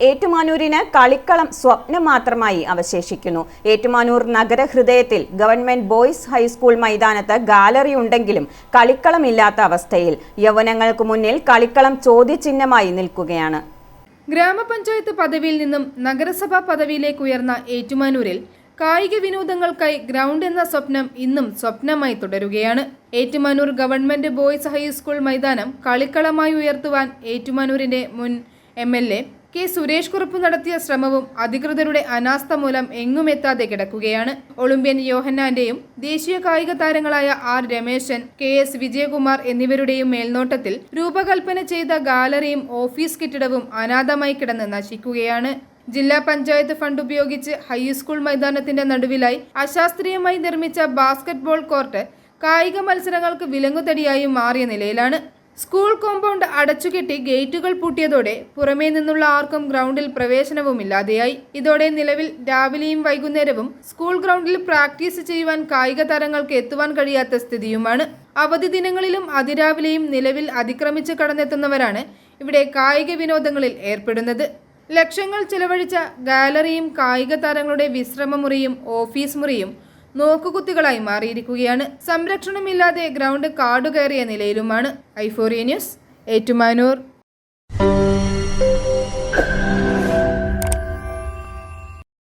ഏറ്റുമാനൂരിന് കളിക്കളം സ്വപ്നം മാത്രമായി അവശേഷിക്കുന്നു. ഏറ്റുമാനൂർ നഗരഹൃദയത്തിൽ ഗവൺമെന്റ് ബോയ്സ് ഹൈസ്കൂൾ മൈതാനത്ത് ഗാലറി ഉണ്ടെങ്കിലും കളിക്കളം ഇല്ലാത്ത അവസ്ഥയിൽ യൗവനങ്ങൾക്ക് മുന്നിൽ കളിക്കളം ചോദ്യചിഹ്നമായി നിൽക്കുകയാണ്. ഗ്രാമപഞ്ചായത്ത് പദവിയിൽ നിന്നും നഗരസഭാ പദവിയിലേക്ക് ഉയർന്ന ഏറ്റുമാനൂരിൽ കായിക വിനോദങ്ങൾക്കായി ഗ്രൗണ്ട് എന്ന സ്വപ്നം ഇന്നും സ്വപ്നമായി തുടരുകയാണ്. ഏറ്റുമാനൂർ ഗവൺമെന്റ് ബോയ്സ് ഹൈസ്കൂൾ മൈതാനം കളിക്കളമായി ഉയർത്തുവാൻ ഏറ്റുമാനൂരിന്റെ മുൻ M L A K Suresh Kurup നടത്തിയ ശ്രമവും അധികൃതരുടെ അനാസ്ഥ മൂലം എങ്ങുമെത്താതെ കിടക്കുകയാണ്. ഒളിമ്പ്യൻ യോഹന്നാന്റെയും ദേശീയ കായിക താരങ്ങളായ R Rameshan K S Vijayakumar എന്നിവരുടെയും മേൽനോട്ടത്തിൽ രൂപകൽപ്പന ചെയ്ത ഗാലറിയും ഓഫീസ് കെട്ടിടവും അനാഥമായി കിടന്ന് നശിക്കുകയാണ്. ജില്ലാ പഞ്ചായത്ത് ഫണ്ട് ഉപയോഗിച്ച് ഹൈസ്കൂൾ മൈതാനത്തിന്റെ നടുവിലായി അശാസ്ത്രീയമായി നിർമ്മിച്ച ബാസ്കറ്റ്ബോൾ കോർട്ട് കായിക മത്സരങ്ങൾക്ക് വിലങ്ങുതടിയായി മാറിയ നിലയിലാണ്. സ്കൂൾ കോമ്പൗണ്ട് അടച്ചുകെട്ടി ഗേറ്റുകൾ പൂട്ടിയതോടെ പുറമേ നിന്നുള്ള ആർക്കും ഗ്രൗണ്ടിൽ പ്രവേശനവും ഇല്ലാതെയായി ഇതോടെ നിലവിൽ രാവിലെയും വൈകുന്നേരവും സ്കൂൾ ഗ്രൗണ്ടിൽ പ്രാക്ടീസ് ചെയ്യുവാൻ കായിക താരങ്ങൾക്ക് എത്തുവാൻ കഴിയാത്ത സ്ഥിതിയുമാണ്. അവധി ദിനങ്ങളിലും അതിരാവിലെയും നിലവിൽ അതിക്രമിച്ച് കടന്നെത്തുന്നവരാണ് ഇവിടെ കായിക വിനോദങ്ങളിൽ ഏർപ്പെടുന്നത്. ലക്ഷങ്ങൾ ചിലവഴിച്ച ഗാലറിയും കായിക താരങ്ങളുടെ വിശ്രമമുറിയും ഓഫീസ് മുറിയും നോക്കുകുത്തികളായി മാറിയിരിക്കുകയാണ്. സംരക്ഷണമില്ലാതെ ഗ്രൗണ്ട് കാടുകയറിയ നിലയിലുമാണ്. ഐഫോറിയ ന്യൂസ് ഏറ്റുമാനൂർ.